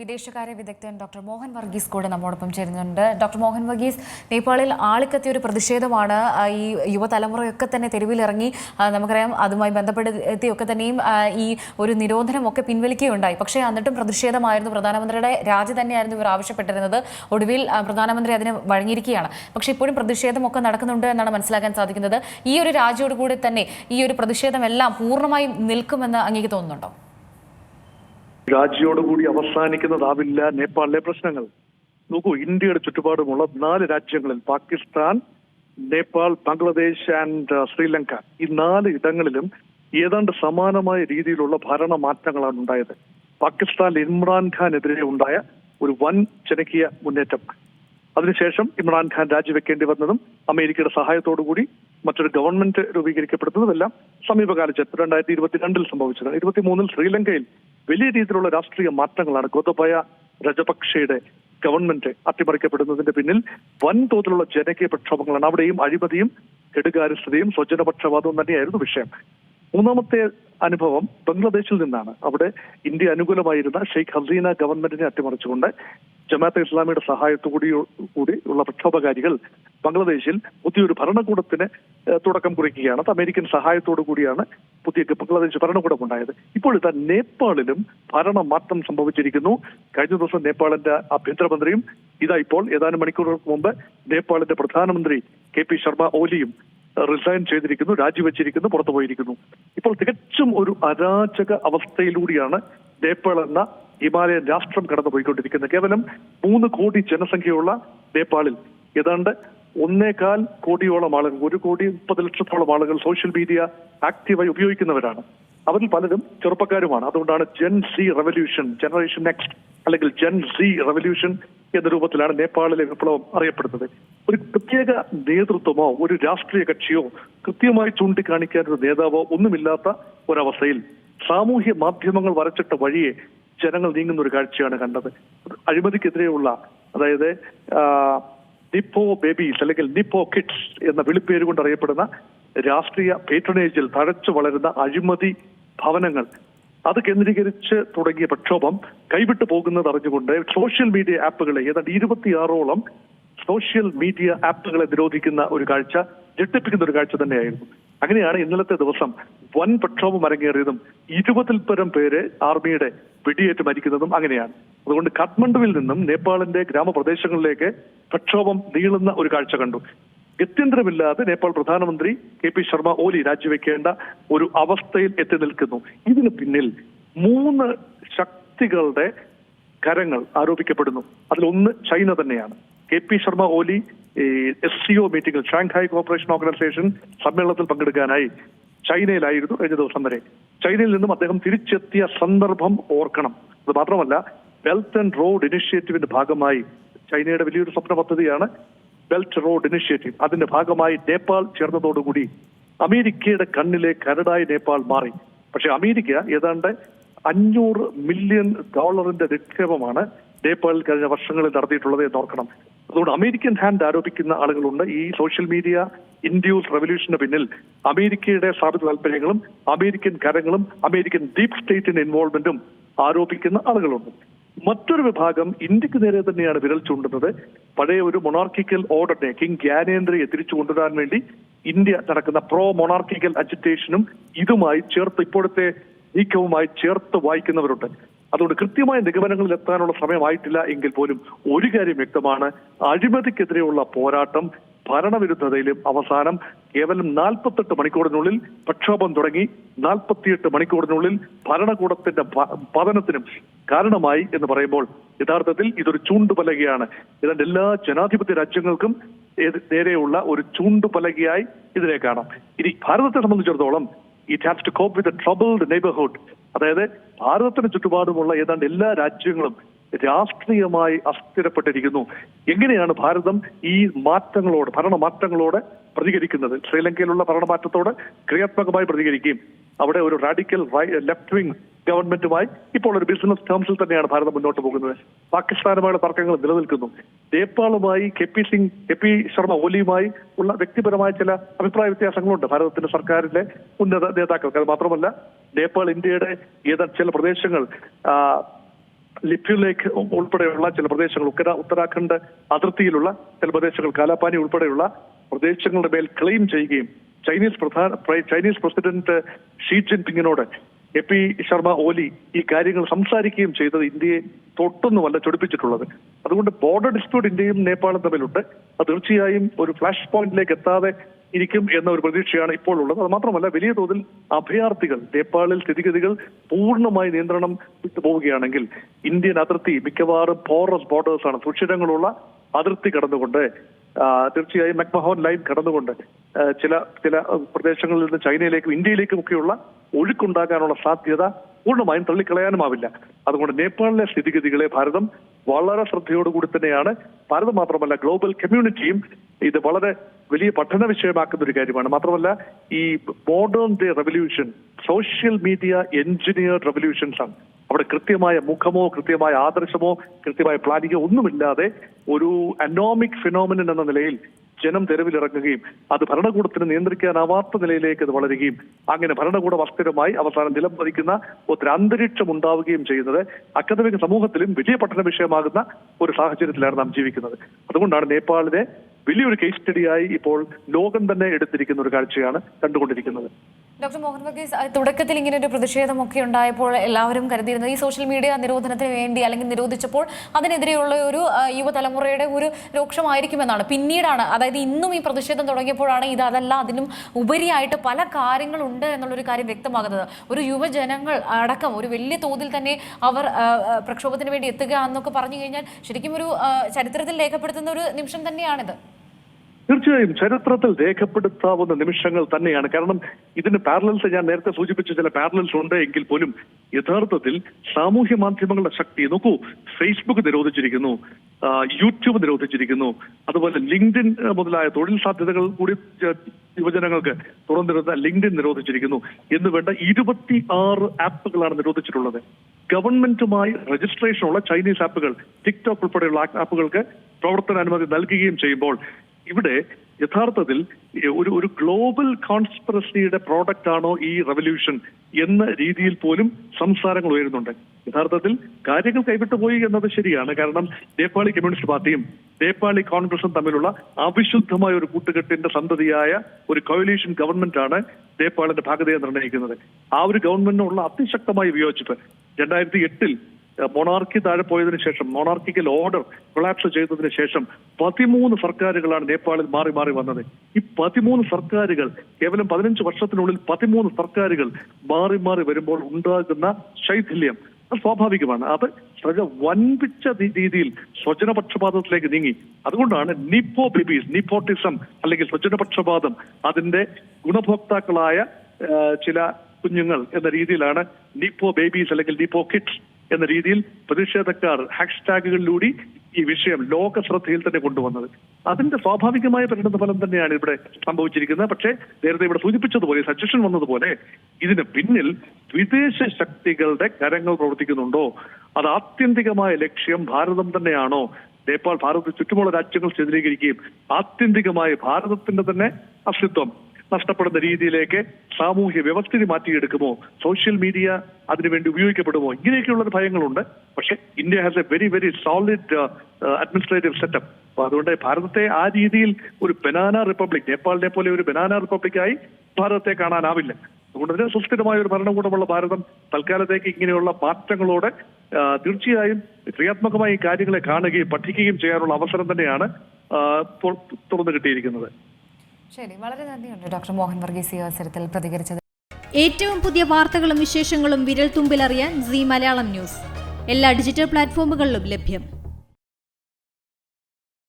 വിദേശകാര്യ വിദഗ്ധൻ ഡോക്ടർ മോഹൻ വർഗീസ് കൂടെ നമ്മോടൊപ്പം ചേരുന്നുണ്ട്. ഡോക്ടർ മോഹൻ വർഗീസ് നേപ്പാളിൽ ആളിക്കത്തിയ ഒരു പ്രതിഷേധമാണ് ഈ യുവതലമുറയൊക്കെ തന്നെ തെരുവിലിറങ്ങി നമുക്കറിയാം അതുമായി ബന്ധപ്പെടുത്തിയൊക്കെ തന്നെയും ഈ ഒരു നിരോധനമൊക്കെ പിൻവലിക്കുകയുണ്ടായി. പക്ഷേ എന്നിട്ടും പ്രതിഷേധമായിരുന്നു. പ്രധാനമന്ത്രിയുടെ രാജി തന്നെയായിരുന്നു ഇവർ ആവശ്യപ്പെട്ടിരുന്നത്. ഒടുവിൽ പ്രധാനമന്ത്രി അതിന് വഴങ്ങിയിരിക്കുകയാണ്. പക്ഷേ ഇപ്പോഴും പ്രതിഷേധമൊക്കെ നടക്കുന്നുണ്ട് എന്നാണ് മനസ്സിലാക്കാൻ സാധിക്കുന്നത്. ഈ ഒരു രാജിയോടുകൂടി തന്നെ ഈ ഒരു പ്രതിഷേധമെല്ലാം പൂർണമായും നിൽക്കുമെന്ന് അങ്ങേക്ക് തോന്നുന്നുണ്ടോ? രാജിയോടുകൂടി അവസാനിക്കുന്നതാവില്ല നേപ്പാളിലെ പ്രശ്നങ്ങൾ. നോക്കൂ ഇന്ത്യയുടെ ചുറ്റുപാടുമുള്ള നാല് രാജ്യങ്ങളിൽ പാകിസ്ഥാൻ നേപ്പാൾ ബംഗ്ലാദേശ് ആൻഡ് ശ്രീലങ്ക. ഈ നാല് ഇടങ്ങളിലും ഏതാണ്ട് സമാനമായ രീതിയിലുള്ള ഭരണ മാറ്റങ്ങളാണ് ഉണ്ടായത് പാകിസ്ഥാനിൽ ഇമ്രാൻഖാനെതിരെ ഉണ്ടായ ഒരു വൻ ജനകീയ മുന്നേറ്റം. അതിനുശേഷം ഇമ്രാൻഖാൻ രാജിവെക്കേണ്ടി വന്നതും അമേരിക്കയുടെ സഹായത്തോടുകൂടി മറ്റൊരു ഗവൺമെന്റ് രൂപീകരിക്കപ്പെടുന്നതെല്ലാം സമീപകാല ചരിത്രം. രണ്ടായിരത്തി ഇരുപത്തിരണ്ടിൽ സംഭവിച്ചത് ഇരുപത്തിമൂന്നിൽ ശ്രീലങ്കയിൽ വലിയ രീതിയിലുള്ള രാഷ്ട്രീയ മാറ്റങ്ങളാണ് ഗോതബയ രജപക്ഷയുടെ ഗവൺമെന്റ് അട്ടിമറിക്കപ്പെടുന്നതിന്റെ പിന്നിൽ വൻതോതിലുള്ള ജനകീയ പ്രക്ഷോഭങ്ങളാണ്. അവിടെയും അഴിമതിയും കെടുകാര്യസ്ഥതയും സ്വജനപക്ഷപാതവും തന്നെയായിരുന്നു വിഷയം. മൂന്നാമത്തെ അനുഭവം ബംഗ്ലാദേശിൽ നിന്നാണ്. അവിടെ ഇന്ത്യ അനുകൂലമായിരുന്ന ഷെയ്ഖ് ഹസീന ഗവൺമെന്റിനെ അട്ടിമറിച്ചുകൊണ്ട് ജമാഅത്തെ ഇസ്ലാമിയുടെ സഹായത്തോടു കൂടി ഉള്ള പ്രക്ഷോഭകാരികൾ ബംഗ്ലാദേശിൽ പുതിയൊരു ഭരണകൂടത്തിന് തുടക്കം കുറിക്കുകയാണ്. അത് അമേരിക്കൻ സഹായത്തോടു കൂടിയാണ് പുതിയ ബംഗ്ലാദേശ് ഭരണകൂടം ഉണ്ടായത്. ഇപ്പോൾ ഇതാ നേപ്പാളിലും ഭരണമാറ്റം സംഭവിച്ചിരിക്കുന്നു. കഴിഞ്ഞ ദിവസം നേപ്പാളിന്റെ ആഭ്യന്തരമന്ത്രിയും ഇതാ ഇപ്പോൾ ഏതാനും മണിക്കൂറുകൾക്ക് മുമ്പ് നേപ്പാളിന്റെ പ്രധാനമന്ത്രി കെ പി ശർമ്മ ഓലിയും റിസൈൻ ചെയ്തിരിക്കുന്നു രാജിവെച്ചിരിക്കുന്നു പുറത്തു പോയിരിക്കുന്നു. ഇപ്പോൾ തികച്ചും ഒരു അരാജക അവസ്ഥയിലൂടെയാണ് നേപ്പാൾ എന്ന ഹിമാലയൻ രാഷ്ട്രം കടന്നുപോയിക്കൊണ്ടിരിക്കുന്നത്. കേവലം മൂന്ന് കോടി ജനസംഖ്യയുള്ള നേപ്പാളിൽ. ഏതാണ്ട് ഒന്നേകാൽ കോടിയോളം ആളുകൾ ഒരു കോടി മുപ്പത് ലക്ഷത്തോളം ആളുകൾ സോഷ്യൽ മീഡിയ ആക്റ്റീവായി ഉപയോഗിക്കുന്നവരാണ്. അവരിൽ പലരും ചെറുപ്പക്കാരുമാണ്. അതുകൊണ്ടാണ് Gen Z revolution generation next അല്ലെങ്കിൽ ജെൻ സി റെവല്യൂഷൻ എന്ന രൂപത്തിലാണ് നേപ്പാളിലെ വിപ്ലവം അറിയപ്പെടുന്നത്. ഒരു പ്രത്യേക നേതൃത്വമോ ഒരു രാഷ്ട്രീയ കക്ഷിയോ കൃത്യമായി ചൂണ്ടിക്കാണിക്കാൻ ഒരു നേതാവോ ഒന്നുമില്ലാത്ത ഒരവസ്ഥയിൽ സാമൂഹ്യ മാധ്യമങ്ങൾ വരച്ചിട്ട വഴിയെ ജനങ്ങൾ നീങ്ങുന്ന ഒരു കാഴ്ചയാണ് കണ്ടത്. അഴിമതിക്കെതിരെയുള്ള അതായത് നിപ്പോ ബേബീസ് അല്ലെങ്കിൽ നിപ്പോ കിഡ്സ് എന്ന വിളിപ്പേര് കൊണ്ട് അറിയപ്പെടുന്ന രാഷ്ട്രീയ പേട്രണേജിൽ തഴച്ചു വളരുന്ന അഴിമതി ഭവനങ്ങൾ. അത് കേന്ദ്രീകരിച്ച് തുടങ്ങിയ പ്രക്ഷോഭം കൈവിട്ടു പോകുന്നത് അറിഞ്ഞുകൊണ്ട് സോഷ്യൽ മീഡിയ ആപ്പുകളെ ഏതാണ്ട് ഇരുപത്തിയാറോളം സോഷ്യൽ മീഡിയ ആപ്പുകളെ നിരോധിക്കുന്ന ഒരു കാഴ്ച ഞെട്ടിപ്പിക്കുന്ന ഒരു കാഴ്ച തന്നെയായിരുന്നു. അങ്ങനെയാണ് ഇന്നലത്തെ ദിവസം വൻ പ്രക്ഷോഭം അരങ്ങേറിയതും ഇരുപതിൽ പരം പേര് ആർമിയുടെ വെടിയേറ്റ് മരിക്കുന്നതും അങ്ങനെയാണ്. അതുകൊണ്ട് കാഠ്മണ്ഡുവിൽ നിന്നും നേപ്പാളിന്റെ ഗ്രാമപ്രദേശങ്ങളിലേക്ക് പ്രക്ഷോഭം നീളുന്ന ഒരു കാഴ്ച കണ്ടു. ഗത്യന്തരമില്ലാതെ നേപ്പാൾ പ്രധാനമന്ത്രി കെ പി ശർമ്മ ഓലി രാജിവെക്കേണ്ട ഒരു അവസ്ഥയിൽ എത്തി നിൽക്കുന്നു. ഇതിന് പിന്നിൽ മൂന്ന് ശക്തികളുടെ കരങ്ങൾ ആരോപിക്കപ്പെടുന്നു. അതിലൊന്ന് ചൈന തന്നെയാണ്. K P Sharma Oli S C O മീറ്റിംഗിൽ ഷാങ്ഹായ് കോർപ്പറേഷൻ ഓർഗനൈസേഷൻ സമ്മേളനത്തിൽ പങ്കെടുക്കാനായി ചൈനയിലായിരുന്നു കഴിഞ്ഞ ദിവസം വരെ. ചൈനയിൽ നിന്നും അദ്ദേഹം തിരിച്ചെത്തിയ സന്ദർഭം ഓർക്കണം. അത് മാത്രമല്ല ബെൽറ്റ് ആൻഡ് റോഡ് ഇനിഷ്യേറ്റീവിന്റെ ഭാഗമായി ചൈനയുടെ വലിയൊരു സ്വപ്ന പദ്ധതിയാണ് ബെൽറ്റ് റോഡ് ഇനിഷ്യേറ്റീവ് അതിന്റെ ഭാഗമായി നേപ്പാൾ ചേർന്നതോടുകൂടി അമേരിക്കയുടെ കണ്ണിലെ കരടായി നേപ്പാൾ മാറി. പക്ഷെ അമേരിക്ക ഏതാണ്ട് അഞ്ഞൂറ് മില്യൺ ഡോളറിന്റെ നിക്ഷേപമാണ് നേപ്പാളിൽ കഴിഞ്ഞ വർഷങ്ങളിൽ നടത്തിയിട്ടുള്ളത് എന്ന് ഓർക്കണം. അതുകൊണ്ട് അമേരിക്കൻ ഹാൻഡ് ആരോപിക്കുന്ന ആളുകളുണ്ട്. ഈ സോഷ്യൽ മീഡിയ ഇൻഡ്യൂസ് റെവല്യൂഷന് പിന്നിൽ അമേരിക്കയുടെ സ്ഥാപിത താല്പര്യങ്ങളും അമേരിക്കൻ കരങ്ങളും അമേരിക്കൻ ഡീപ് സ്റ്റേറ്റിന്റെ ഇൻവോൾവ്മെന്റും ആരോപിക്കുന്ന ആളുകളുണ്ട്. മറ്റൊരു വിഭാഗം ഇന്ത്യയ്ക്ക് നേരെ തന്നെയാണ് വിരൽ ചൂണ്ടുന്നത്. പഴയ ഒരു മൊണാർക്കിക്കൽ ഓർഡറിനെ കിങ് ജ്ഞാനേന്ദ്രയെ തിരിച്ചു കൊണ്ടുവരാൻ വേണ്ടി ഇന്ത്യ നടക്കുന്ന പ്രോ മൊണാർക്കിക്കൽ അജിറ്റേഷനും ഇതുമായി ചേർത്ത് ഇപ്പോഴത്തെ നീക്കവുമായി ചേർത്ത് വായിക്കുന്നവരുണ്ട്. അതുകൊണ്ട് കൃത്യമായ നിഗമനങ്ങളിൽ എത്താനുള്ള സമയമായിട്ടില്ല എങ്കിൽ പോലും ഒരു കാര്യം വ്യക്തമാണ്. അഴിമതിക്കെതിരെയുള്ള പോരാട്ടം ഭരണവിരുദ്ധതയിലും അവസാനം കേവലം നാൽപ്പത്തെട്ട് മണിക്കൂറിനുള്ളിൽ പ്രക്ഷോഭം തുടങ്ങി നാൽപ്പത്തിയെട്ട് മണിക്കൂറിനുള്ളിൽ ഭരണകൂടത്തിന്റെ പതനത്തിനും കാരണമായി എന്ന് പറയുമ്പോൾ യഥാർത്ഥത്തിൽ ഇതൊരു ചൂണ്ടുപലകയാണ്. ഏതാണ്ട് എല്ലാ ജനാധിപത്യ രാജ്യങ്ങൾക്കും നേരെയുള്ള ഒരു ചൂണ്ടുപലകയായി ഇതിനെ കാണാം. ഇനി ഭാരതത്തെ സംബന്ധിച്ചിടത്തോളം it has to cope with troubled neighbourhood അതായത് ഭാരതത്തിന് ചുറ്റുപാടുമുള്ള ഏതാണ്ട് എല്ലാ രാജ്യങ്ങളും രാഷ്ട്രീയമായി അസ്ഥിരപ്പെട്ടിരിക്കുന്നു. എങ്ങനെയാണ് ഭാരതം ഈ മാറ്റങ്ങളോട് ഭരണമാറ്റങ്ങളോട് പ്രതികരിക്കുന്നത്? ശ്രീലങ്കയിലുള്ള ഭരണമാറ്റത്തോട് ക്രിയാത്മകമായി പ്രതികരിക്കുകയും അവിടെ ഒരു റാഡിക്കൽ ലെഫ്റ്റ് വിങ് ഗവൺമെന്റുമായി ഇപ്പോൾ ഒരു ബിസിനസ് ടേംസിൽ തന്നെയാണ് ഭാരതം മുന്നോട്ട് പോകുന്നത്. പാകിസ്ഥാനുമായുള്ള തർക്കങ്ങൾ നിലനിൽക്കുന്നു. നേപ്പാളുമായി K P Singh K P Sharma ഓലിയുമായി ഉള്ള വ്യക്തിപരമായ ചില അഭിപ്രായ വ്യത്യാസങ്ങളുണ്ട് ഭാരതത്തിന്റെ സർക്കാരിലെ ഉന്നത നേതാക്കൾക്ക്. അത് മാത്രമല്ല നേപ്പാൾ ഇന്ത്യയുടെ ഏതാ ചില പ്രദേശങ്ങൾ ലിപ്യുലേക്ക് ഉൾപ്പെടെയുള്ള ചില പ്രദേശങ്ങൾ ഉത്തര ഉത്തരാഖണ്ഡ് അതിർത്തിയിലുള്ള ചില പ്രദേശങ്ങൾ കാലാപാനി ഉൾപ്പെടെയുള്ള പ്രദേശങ്ങളുടെ മേൽ ക്ലെയിം ചെയ്യുകയും ചൈനീസ് പ്രധാന ചൈനീസ് പ്രസിഡന്റ് ഷീ ജിൻപിങ്ങിനോട് എ പി ശർമ്മ ഓലി ഈ കാര്യങ്ങൾ സംസാരിക്കുകയും ചെയ്തത് ഇന്ത്യയെ തൊട്ടൊന്നുമല്ല ചൊടിപ്പിച്ചിട്ടുള്ളത് അതുകൊണ്ട് ബോർഡർ ഡിസ്പ്യൂട്ട് ഇന്ത്യയും നേപ്പാളും തമ്മിലുണ്ട്. അത് തീർച്ചയായും ഒരു ഫ്ലാഷ് പോയിന്റിലേക്ക് എത്താതെ ഇരിക്കും എന്ന ഒരു പ്രതീക്ഷയാണ് ഇപ്പോൾ ഉള്ളത്. അത് മാത്രമല്ല വലിയ തോതിൽ അഭയാർത്ഥികൾ നേപ്പാളിൽ സ്ഥിതിഗതികൾ പൂർണമായി നിയന്ത്രണം വിട്ടു പോവുകയാണെങ്കിൽ ഇന്ത്യൻ അതിർത്തി മിക്കവാറും പോറസ് ബോർഡേഴ്സ് ആണ്. സുഷിരങ്ങളുള്ള അതിർത്തി കടന്നുകൊണ്ട് തീർച്ചയായും മെക്മഹോൻ ലൈൻ കടന്നുകൊണ്ട് ചില ചില പ്രദേശങ്ങളിൽ നിന്ന് ചൈനയിലേക്കും ഇന്ത്യയിലേക്കും ഒക്കെയുള്ള ഒഴുക്കുണ്ടാകാനുള്ള സാധ്യത പൂർണമായും തള്ളിക്കളയാനുമാവില്ല. അതുകൊണ്ട് നേപ്പാളിലെ സ്ഥിതിഗതികളെ ഭാരതം വളരെ ശ്രദ്ധയോടുകൂടി തന്നെയാണ്. ഭാരതം മാത്രമല്ല ഗ്ലോബൽ കമ്മ്യൂണിറ്റിയും ഇത് വളരെ വലിയ പഠന വിഷയമാക്കുന്ന ഒരു കാര്യമാണ്. മാത്രമല്ല ഈ modern day revolution social media engineer revolutions ആണ്. അവിടെ കൃത്യമായ മുഖമോ കൃത്യമായ ആദർശമോ കൃത്യമായ പ്ലാനിങ്ങോ ഒന്നുമില്ലാതെ ഒരു അനോമിക് ഫിനോമിനൻ എന്ന നിലയിൽ ജനം തെരുവിലിറങ്ങുകയും അത് ഭരണകൂടത്തിന് നിയന്ത്രിക്കാനാവാത്ത നിലയിലേക്ക് അത് വളരുകയും അങ്ങനെ ഭരണകൂടം അസ്ഥിരമായി അവസാനം നിലം പതിക്കുന്ന ഒരു അന്തരീക്ഷം ഉണ്ടാവുകയും ചെയ്യുന്നത് അക്കാദമിക സമൂഹത്തിലും വലിയ പഠന വിഷയമാകുന്ന ഒരു സാഹചര്യത്തിലാണ് നാം ജീവിക്കുന്നത്. അതുകൊണ്ടാണ് നേപ്പാളിനെ വലിയൊരു കേസ് സ്റ്റഡിയായി ഇപ്പോൾ ലോകം തന്നെ എടുത്തിരിക്കുന്ന ഒരു കാഴ്ചയാണ് കണ്ടുകൊണ്ടിരിക്കുന്നത്. ഡോക്ടർ മോഹൻ വർഗീസ് തുടക്കത്തിൽ ഇങ്ങനെ ഒരു പ്രതിഷേധമൊക്കെ ഉണ്ടായപ്പോൾ എല്ലാവരും കരുതിയിരുന്നത് ഈ സോഷ്യൽ മീഡിയ നിരോധനത്തിന് വേണ്ടി അല്ലെങ്കിൽ നിരോധിച്ചപ്പോൾ അതിനെതിരെയുള്ള ഒരു യുവതലമുറയുടെ ഒരു രോക്ഷമായിരിക്കുമെന്നാണ്. പിന്നീടാണ് അതായത് ഇന്നും ഈ പ്രതിഷേധം തുടങ്ങിയപ്പോഴാണ് ഇത് അതല്ല അതിനും ഉപരിയായിട്ട് പല കാര്യങ്ങളുണ്ട് എന്നുള്ളൊരു കാര്യം വ്യക്തമാകുന്നത്. ഒരു യുവജനങ്ങൾ അടക്കം ഒരു വലിയ തോതിൽ തന്നെ അവർ പ്രക്ഷോഭത്തിന് വേണ്ടി എത്തുക എന്നൊക്കെ പറഞ്ഞു കഴിഞ്ഞാൽ ശരിക്കും ഒരു ചരിത്രത്തിൽ രേഖപ്പെടുത്തുന്ന ഒരു നിമിഷം തന്നെയാണിത്. തീർച്ചയായും ചരിത്രത്തിൽ രേഖപ്പെടുത്താവുന്ന നിമിഷങ്ങൾ തന്നെയാണ്. കാരണം ഇതിന് പാരലൽസ് ഞാൻ നേരത്തെ സൂചിപ്പിച്ച ചില പാരലൽസ് ഉണ്ട് എങ്കിൽ പോലും യഥാർത്ഥത്തിൽ സാമൂഹ്യ മാധ്യമങ്ങളുടെ ശക്തി നോക്കൂ ഫേസ്ബുക്ക് നിരോധിച്ചിരിക്കുന്നു യൂട്യൂബ് നിരോധിച്ചിരിക്കുന്നു അതുപോലെ ലിങ്ക്ഡിൻ മുതലായ തൊഴിൽ സാധ്യതകൾ കൂടി യുവജനങ്ങൾക്ക് തുറന്നിരുന്ന ലിങ്ക്ഡിൻ നിരോധിച്ചിരിക്കുന്നു എന്ന് വേണ്ട ഇരുപത്തി ആറ് ആപ്പുകളാണ് നിരോധിച്ചിട്ടുള്ളത്. ഗവൺമെന്റുമായി രജിസ്ട്രേഷൻ ഉള്ള ചൈനീസ് ആപ്പുകൾ ടിക്ടോക്ക് ഉൾപ്പെടെയുള്ള ആപ്പുകൾക്ക് പ്രവർത്തനാനുമതി നൽകുകയും ചെയ്യുമ്പോൾ ഇവിടെ യഥാർത്ഥത്തിൽ ഒരു ഒരു ഗ്ലോബൽ കോൺസ്പിറസിയുടെ പ്രോഡക്റ്റ് ആണോ ഈ റവല്യൂഷൻ എന്ന രീതിയിൽ പോലും സംസാരങ്ങൾ ഉയരുന്നുണ്ട്. യഥാർത്ഥത്തിൽ കാര്യങ്ങൾ കൈവിട്ടു പോയി എന്നത് ശരിയാണ്. കാരണം നേപ്പാളി കമ്മ്യൂണിസ്റ്റ് പാർട്ടിയും നേപ്പാളി കോൺഗ്രസും തമ്മിലുള്ള അവിശുദ്ധമായ ഒരു കൂട്ടുകെട്ടിന്റെ സന്തതിയായ ഒരു കോയിലീഷൻ ഗവൺമെന്റ് ആണ് നേപ്പാളിന്റെ ഭാഗതയെ നിർണയിക്കുന്നത് ആ ഒരു ഗവൺമെന്റിനുള്ള അതിശക്തമായ വിയോജിപ്പ് രണ്ടായിരത്തി എട്ടിൽ മൊണാർക്കി താഴെ പോയതിനു ശേഷം മൊണാർക്കിക്കൽ ഓർഡർ കൊളാപ്സ് ചെയ്തതിനു ശേഷം പതിമൂന്ന് സർക്കാരുകളാണ് നേപ്പാളിൽ മാറി മാറി വന്നത്. ഈ പതിമൂന്ന് സർക്കാരുകൾ കേവലം പതിനഞ്ച് വർഷത്തിനുള്ളിൽ പതിമൂന്ന് സർക്കാരുകൾ മാറി മാറി വരുമ്പോൾ ഉണ്ടാകുന്ന ശൈഥില്യം. അത് സ്വാഭാവികമാണ്. അത് വൻപിച്ച രീതിയിൽ സ്വജനപക്ഷപാതത്തിലേക്ക് നീങ്ങി. അതുകൊണ്ടാണ് നിപ്പോ ബിബീസ് നിപ്പോട്ടിസം അല്ലെങ്കിൽ സ്വജനപക്ഷപാതം അതിന്റെ ഗുണഭോക്താക്കളായ ചില കുഞ്ഞുങ്ങൾ എന്ന രീതിയിലാണ് നിപ്പോ ബേബീസ് അല്ലെങ്കിൽ നിപ്പോ കിഡ്സ് എന്ന രീതിയിൽ പ്രതിഷേധക്കാർ ഹാഷ്ടാഗുകളിലൂടെ ഈ വിഷയം ലോക ശ്രദ്ധയിൽ തന്നെ കൊണ്ടുവന്നത്. അതിന്റെ സ്വാഭാവികമായ പരിണത ഫലം തന്നെയാണ് ഇവിടെ സംഭവിച്ചിരിക്കുന്നത്. പക്ഷേ നേരത്തെ ഇവിടെ സൂചിപ്പിച്ചതുപോലെ സജഷൻ വന്നതുപോലെ ഇതിന് പിന്നിൽ വിദേശ ശക്തികളുടെ കരങ്ങൾ പ്രവർത്തിക്കുന്നുണ്ടോ? അത് ആത്യന്തികമായ ലക്ഷ്യം ഭാരതം തന്നെയാണോ? നേപ്പാൾ ഭാരത ചുറ്റുമുള്ള രാജ്യങ്ങൾ ചിത്രീകരിക്കുകയും ആത്യന്തികമായി ഭാരതത്തിന്റെ തന്നെ അസ്തിത്വം നഷ്ടപ്പെടുന്ന രീതിയിലേക്ക് സാമൂഹ്യ വ്യവസ്ഥിതി മാറ്റിയെടുക്കുമോ? സോഷ്യൽ മീഡിയ അതിനുവേണ്ടി ഉപയോഗിക്കപ്പെടുമോ? ഇങ്ങനെയൊക്കെയുള്ള ഭയങ്ങളുണ്ട്. പക്ഷെ India has a very very solid administrative setup അപ്പൊ അതുകൊണ്ട് ഭാരതത്തെ ആ രീതിയിൽ ഒരു ബനാന റിപ്പബ്ലിക് നേപ്പാളിനെ പോലെ ഒരു ബനാന റിപ്പബ്ലിക്കായി ഭാരതത്തെ കാണാനാവില്ല. അതുകൊണ്ട് തന്നെ സുസ്ഥിരമായ ഒരു ഭരണകൂടമുള്ള ഭാരതം തൽക്കാലത്തേക്ക് ഇങ്ങനെയുള്ള മാറ്റങ്ങളോടെ തീർച്ചയായും ക്രിയാത്മകമായി കാര്യങ്ങളെ കാണുകയും പഠിക്കുകയും ചെയ്യാനുള്ള അവസരം തന്നെയാണ് തുറന്നു കിട്ടിയിരിക്കുന്നത്. ശരി വളരെ നന്ദിയുണ്ട്. ഡോക്ടർ മോഹൻ വർഗീസ് ഈ അവസരത്തിൽ പ്രതികരിച്ചത്. ഏറ്റവും പുതിയ വാർത്തകളും വിശേഷങ്ങളും വിരൽ തുമ്പിലറിയാൻ സി മലയാളം ന്യൂസ്. എല്ലാ ഡിജിറ്റൽ പ്ലാറ്റ്ഫോമുകളിലും ലഭ്യം.